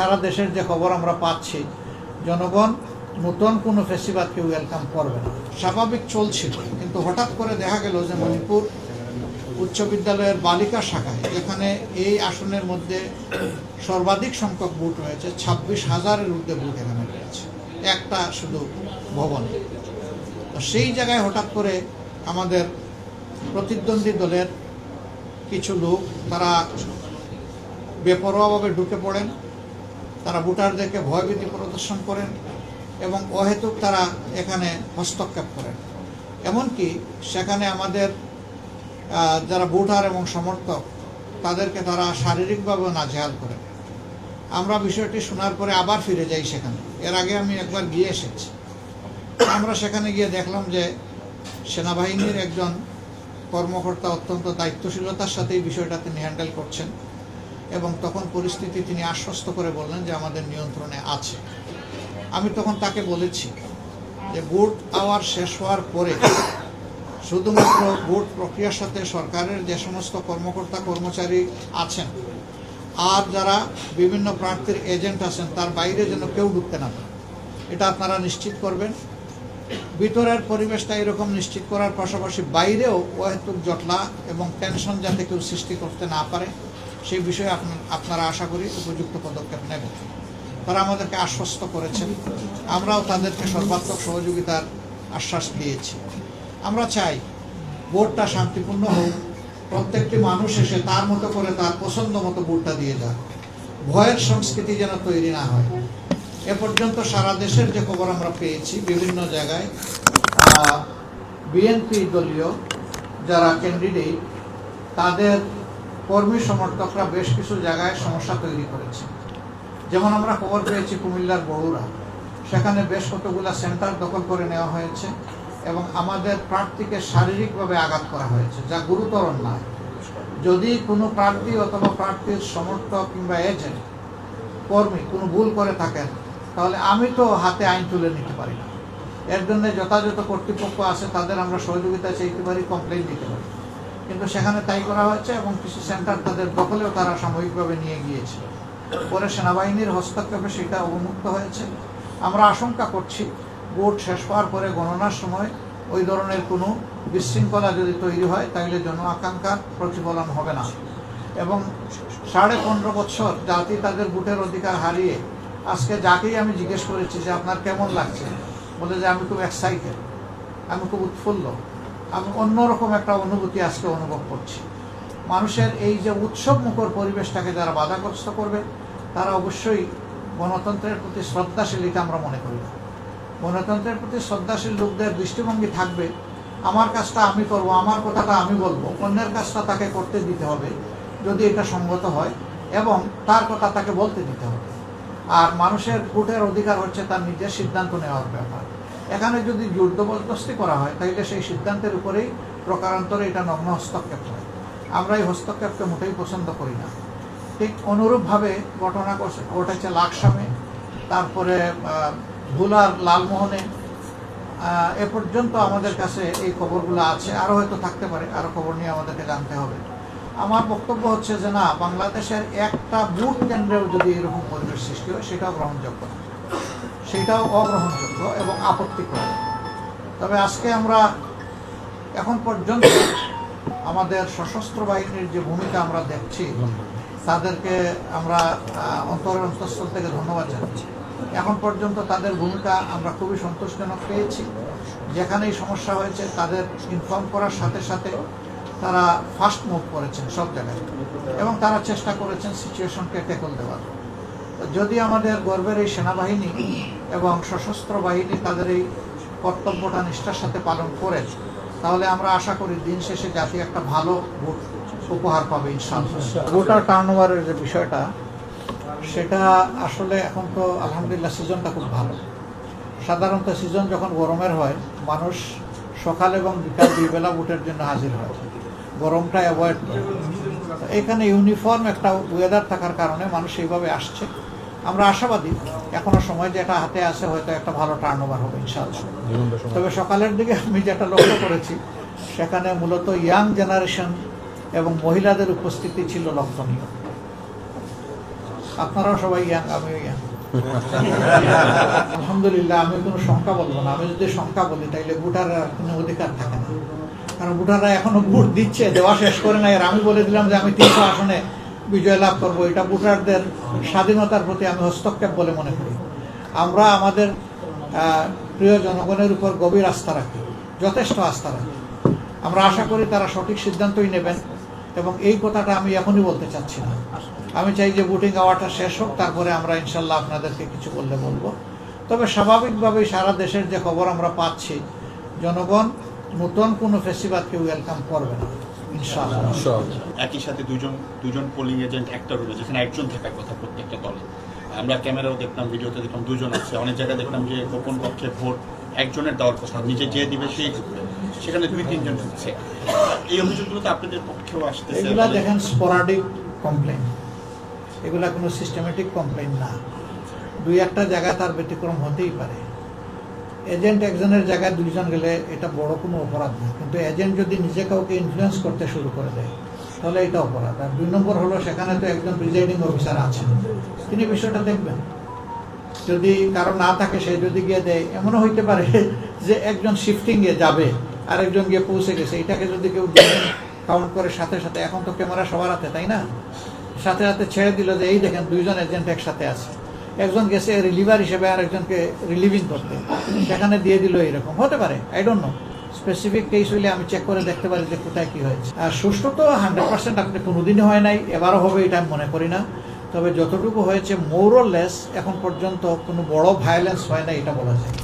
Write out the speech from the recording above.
সারা দেশের যে খবর আমরা পাচ্ছি, জনগণ নতুন কোনো ফেস্টিভালকে ওয়েলকাম করবে না। স্বাভাবিক চলছিল, কিন্তু হঠাৎ করে দেখা গেল যে মণিপুর উচ্চ বিদ্যালয়ের বালিকা শাখায় যেখানে এই আসনের মধ্যে সর্বাধিক সংখ্যক বুট রয়েছে, ছাব্বিশ হাজারের ঊর্ধ্বে বুট এখানে রয়েছে। একটা শুধু ভবন। সেই জায়গায় হঠাৎ করে আমাদের প্রতিদ্বন্দ্বী দলের কিছু লোক, তারা বেপরোয়াভাবে ঢুকে পড়েন। তারা ভোটারদেরকে ভয়ভীতি প্রদর্শন করেন এবং অহেতুক তারা এখানে হস্তক্ষেপ করেন। এমনকি সেখানে আমাদের যারা ভোটার এবং সমর্থক, তাদেরকে তারা শারীরিকভাবে নাজেহাল করেন আমরা বিষয়টি শোনার পরে আবার ফিরে যাই সেখানে। এর আগে আমি একবার গিয়ে এসেছি। আমরা সেখানে গিয়ে দেখলাম যে সেনাবাহিনীর একজন কর্মকর্তা অত্যন্ত দায়িত্বশীলতার সাথে এই বিষয়টা তিনি হ্যান্ডেল করছেন। এবং তখন পরিস্থিতি তিনি আশ্বস্ত করে বললেন যে আমাদের নিয়ন্ত্রণে আছে। আমি তখন তাকে বলেছি যে ভোট আওয়ার শেষ হওয়ার পরে শুধুমাত্র ভোট প্রক্রিয়ার সাথে সরকারের যে সমস্ত কর্মকর্তা, কর্মচারী আছেন আর যারা বিভিন্ন প্রার্থীর এজেন্ট আছেন, তার বাইরে যেন কেউ ঢুকতে না এটা আপনারা নিশ্চিত করবেন। ভিতরের পরিবেশটা এরকম নিশ্চিত করার পাশাপাশি বাইরেও অহেতুক জটলা এবং টেনশন যাতে কেউ সৃষ্টি করতে না পারে। সেই বিষয়ে আপনা- আপনারা আশা করি উপযুক্ত পদক্ষেপ নেবেন তারা আমাদেরকে আশ্বস্ত করেছেন। আমরাও তাদেরকে সর্বাত্মক সহযোগিতার আশ্বাস দিয়েছি। আমরা চাই ভোটটা শান্তিপূর্ণ হোক, প্রত্যেকটি মানুষ এসে তার মতো করে তার পছন্দ মতো ভোটটা দিয়ে যাক। ভয়ের সংস্কৃতি যেন তৈরি না হয়। এ পর্যন্ত সারা দেশের যে খবর আমরা পেয়েছি, বিভিন্ন জায়গায় বিএনপি দলীয় যারা ক্যান্ডিডেট তাদের কর্মী সমর্থকরা বেশ কিছু জায়গায় সমস্যা তৈরি করেছে। যেমন আমরা খবর পেয়েছি কুমিল্লার বড়ুরা। সেখানে বেশ কতগুলা সেন্টার দখল করে নেওয়া হয়েছে এবং আমাদের প্রার্থীকে শারীরিকভাবে আঘাত করা হয়েছে, যা গুরুতর নয়। যদি কোনো প্রার্থী অথবা প্রার্থীর সমর্থক কিংবা এজেন্ট, কর্মী কোনো ভুল করে থাকেন, তাহলে আমি তো হাতে আইন তুলে নিতে পারি না। এর জন্য যথাযথ কর্তৃপক্ষ আছে, তাদের আমরা সহযোগিতা চাইতে পারি কমপ্লেন দিতে পারি। কিন্তু সেখানে তাই করা হয়েছে এবং কিছু সেন্টার তাদের দখলেও তারা সাময়িকভাবে নিয়ে গিয়েছিল পরে সেনাবাহিনীর হস্তক্ষেপে সেটা অবমুক্ত হয়েছে। আমরা আশঙ্কা করছি, ভোট শেষ হওয়ার পরে গণনার সময় ওই ধরনের কোনো বিশৃঙ্খলা যদি তৈরি হয় তাহলে জন আকাঙ্ক্ষার প্রতিফলন হবে না। এবং সাড়ে পনেরো বছর জাতি তাদের ভোটের অধিকার হারিয়ে, আজকে যাকেই আমি জিজ্ঞেস করেছি যে আপনার কেমন লাগছে? বলে যে আমি খুব এক্সাইটেড আমি খুব উৎফুল্ল। আমি অন্যরকম একটা অনুভূতি আজকে অনুভব করছি। মানুষের এই যে উৎসব মুখর পরিবেশটাকে যারা বাধাগ্রস্ত করবে, তারা অবশ্যই গণতন্ত্রের প্রতি শ্রদ্ধাশীল আমরা মনে করি গণতন্ত্রের প্রতি শ্রদ্ধাশীল লোকদের দৃষ্টিভঙ্গি থাকবে, আমার কাজটা আমি করব, আমার কথাটা আমি বলব, অন্যের কাজটা তাকে করতে দিতে হবে, যদি এটা সঙ্গত হয়, এবং তার কথা তাকে বলতে দিতে হবে। আর মানুষের ভোটের অধিকার হচ্ছে তার নিজের সিদ্ধান্ত নেওয়ার ব্যাপার। এখানে যদি জোর জবরদস্তি করা হয়, তাহলে সেই সিদ্ধান্তের উপরেই প্রকারান্তরে এটা নগ্ন হস্তক্ষেপ হয়। আমরা এই হস্তক্ষেপকে মোটেই পছন্দ করি না। ঠিক অনুরূপভাবে ঘটনা ঘটে- ঘটেছে লাকসামে, তারপরে ভোলার লালমোহনে। এ পর্যন্ত আমাদের কাছে এই খবরগুলো আছে, আরও হয়তো থাকতে পারে, আরও খবর নিয়ে আমাদেরকে জানতে হবে। আমার বক্তব্য হচ্ছে যে না, বাংলাদেশের একটা বুথ কেন্দ্রেও যদি এরকম পরিবেশ সৃষ্টি হয়, সেটাও গ্রহণযোগ্য না। সেটাও অগ্রহণযোগ্য এবং আপত্তিকর। তবে আজকে আমরা এখন পর্যন্ত আমাদের সশস্ত্র বাহিনীর যে ভূমিকা আমরা দেখছি, তাদেরকে আমরা অন্তরের অন্তঃস্থল থেকে ধন্যবাদ জানাচ্ছি। এখন পর্যন্ত তাদের ভূমিকা আমরা খুবই সন্তোষজনক পেয়েছি। যেখানেই সমস্যা হয়েছে, তাদের ইনফর্ম করার সাথে সাথে তারা ফাস্ট মুভ করেছেন সব জায়গায়। এবং তারা চেষ্টা করেছেন সিচুয়েশনকে ট্যাকল দেওয়ার। যদি আমাদের গর্বের এই সেনাবাহিনী এবং সশস্ত্র বাহিনী তাদের এই কর্তব্যটা নিষ্ঠার সাথে পালন করেন, তাহলে আমরা আশা করি দিন শেষে জাতি একটা ভালো ভোট উপহার পাবে ইনশাআল্লাহ। ভোটার টার্ন ওভারের যে বিষয়টা, সেটা আসলে এখন তো আলহামদুলিল্লাহ সিজনটা খুব ভালো। সাধারণত সিজন যখন গরমের হয়, মানুষ সকাল এবং বিকাল দুই বেলা ভোটের জন্য হাজির হয়। গরমটা অ্যাভয়েড এখানে ইউনিফর্ম একটা ওয়েদার থাকার কারণে মানুষ এইভাবে আসছে। আমরা আশাবাদী। এখনও সময় যেটা হাতে আছে হয়তো একটা ভালো টার্ন ওভার হবে ইনশাআল্লাহ। তবে সকালের দিকে আমি যেটা লক্ষ্য করেছি সেখানে মূলত ইয়াং জেনারেশন এবং মহিলাদের উপস্থিতি ছিল লক্ষণীয়। আপনারাও সবাই ইয়াং আমিও ইয়াং আলহামদুলিল্লাহ আমি কোনো সংখ্যা বলব না। আমি যদি সংখ্যা বলি তাইলে ভোটাররা কোনো অধিকার থাকে না। কারণ ভোটাররা এখনও ভোট দিচ্ছে দেওয়া শেষ করে নাই। আর আমি বলে দিলাম যে আমি তিনশো আসনে বিজয় লাভ করব, এটা ভোটারদের স্বাধীনতার প্রতি আমি হস্তক্ষেপ বলে মনে করি। আমরা আমাদের প্রিয় জনগণের উপর গভীর আস্থা রাখি, যথেষ্ট আস্থা রাখি। আমরা আশা করি তারা সঠিক সিদ্ধান্তই নেবেন এবং এই কথাটা আমি এখনই বলতে চাচ্ছি না। আমি চাই যে ভোটিং আওয়ারটা শেষ হোক, তারপরে আমরা ইনশাল্লাহ আপনাদেরকে কিছু বললে বলব। তবে স্বাভাবিকভাবেই সারা দেশের যে খবর আমরা পাচ্ছি, জনগণ নতুন কোনো ফেস্টিভালকে ওয়েলকাম করবে না। একই সাথে দুজন দুজন পোলিং এজেন্ট একটা রুমে যেখানে একজন থাকার কথা প্রত্যেকটা দলে। আমরা ক্যামেরাও দেখলাম ভিডিওতে দেখলাম দুজন আছে। অনেক জায়গায় দেখলাম যে গোপন কক্ষে ভোট একজনের দেওয়ার কথা। নিজে যে দিবে সেই ঢুকবে সেখানে দুই তিনজন ঢুকছে। এই অভিযোগগুলো তো আপনাদের পক্ষেও আসতেছে। এগুলা দেখেন স্পোরাডিক কমপ্লেন এগুলা কোনো সিস্টেমেটিক কমপ্লেন না। দুই একটা জায়গায় তার ব্যতিক্রম হতেই পারে। এজেন্ট একজনের জায়গায় দুইজন গেলে এটা বড় কোনো অপরাধ না। কিন্তু এজেন্ট যদি নিজে কাউকে ইনফ্লুয়েন্স করতে শুরু করে দেয়, তাহলে এটা অপরাধ। আর দুই নম্বর হলো, সেখানে তো একজন প্রিজাইডিং অফিসার আছেন। তিনি বিষয়টা দেখবেন। যদি কারও না থাকে, সে যদি গিয়ে দেয়, এমনও হইতে পারে যে একজন শিফটিংয়ে যাবে, আরেকজন গিয়ে পৌঁছে গেছে। এটাকে যদি কেউ কাউন্ট করে সাথে সাথে, এখন তো ক্যামেরা সবার হাতে, তাই না? সাথে সাথে ছেড়ে দিল যে, এই দেখেন দুইজন এজেন্ট একসাথে আছে। একজন গেছে রিলিভার হিসেবে আর একজনকে রিলিভিং করতে। সেখানে দিয়ে দিল এরকম। হতে পারে I don't know specific case হইলে আমি চেক করে দেখতে পারি যে কোথায় কি হয়েছে। আর সুষ্ঠু তো হান্ড্রেড পার্সেন্ট আপনি কোনোদিনই হয় নাই, এবারও হবে এটা আমি মনে করি না। তবে যতটুকু হয়েছে মোরলেস এখন পর্যন্ত কোনো বড় ভায়োলেন্স হয় না এটা বলা যায়।